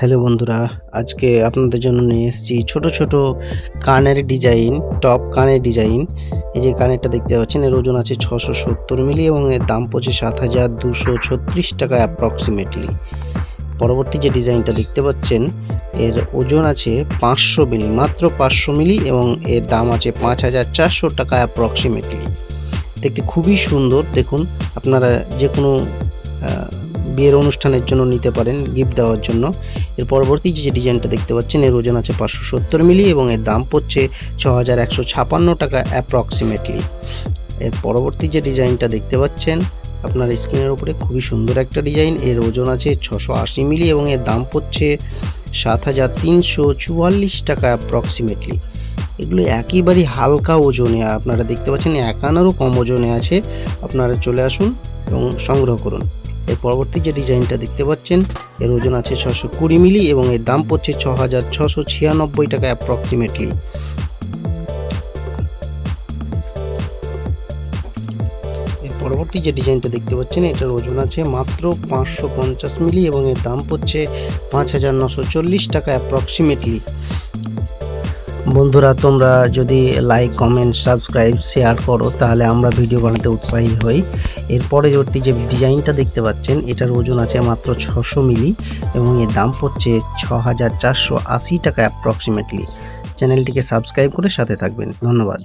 Hello বন্ধুরা, আজকে আপনাদের জন্য নিয়ে এসেছি ছোট ছোট কানের ডিজাইন, টপ কানের ডিজাইন। এই যে কানেরটা দেখতে পাচ্ছেন, এর ওজন আছে ছশো সত্তর মিলি এবং এর দাম পড়ছে সাত হাজার দুশো ছত্রিশ টাকা অ্যাপ্রক্সিমেটলি পরবর্তী যে ডিজাইনটা দেখতে পাচ্ছেন, এর ওজন আছে পাঁচশো মিলি, মাত্র পাঁচশো মিলি এবং এর দাম আছে পাঁচ হাজার চারশো টাকা অ্যাপ্রক্সিমেটলি দেখতে খুবই সুন্দর, দেখুন, আপনারা যে কোনো বিয়ের অনুষ্ঠানের জন্য নিতে পারেন গিফট দেওয়ার জন্য। এর পরবর্তী যে ডিজাইনটা দেখতে পাচ্ছেন, এর ওজন আছে পাঁচশো সত্তর মিলি এবং এর দাম পড়ছে ছ হাজার একশো ছাপান্ন টাকা অ্যাপ্রক্সিমেটলি এর পরবর্তী যে ডিজাইনটা দেখতে পাচ্ছেন, আপনার স্ক্রিনের উপরে খুবই সুন্দর একটা ডিজাইন এর ওজন আছে ছশো আশি মিলি এবং এর দাম পড়ছে সাত হাজার তিনশো চুয়াল্লিশ টাকা অ্যাপ্রক্সিমেটলি এগুলো একেবারেই হালকা ওজনে, আপনারা দেখতে পাচ্ছেন একানারও কম ওজনে আছে। আপনারা চলে আসুন এবং সংগ্রহ করুন। এর পরবর্তী যে ডিজাইনটা দেখতে পাচ্ছেন, এর ওজন আছে ছশো কুড়ি মিলি এবং এর দাম পড়ছে ছ হাজার ছশো ছিয়ানব্বই টাকা অ্যাপ্রক্সিমেটলি পরবর্তী যে ডিজাইনটা দেখতে পাচ্ছেন, এটার ওজন আছে মাত্র পাঁচশো পঞ্চাশ মিলি এবং এর দাম পড়ছে পাঁচ হাজার নশো চল্লিশ টাকা অ্যাপ্রক্সিমেটলি বন্ধুরা, তোমরা যদি লাইক কমেন্ট সাবস্ক্রাইব শেয়ার করো, তাহলে আমরা ভিডিও বানাতে উৎসাহী হই। এর পরবর্তী যে ডিজাইনটা দেখতে পাচ্ছেন, এটার ওজন আছে মাত্র ছশো মিলি এবং এর দাম পড়ছে ছ হাজার চারশো আশি টাকা অ্যাপ্রক্সিমেটলি চ্যানেলটিকে সাবস্ক্রাইব করে সাথে থাকবেন। ধন্যবাদ।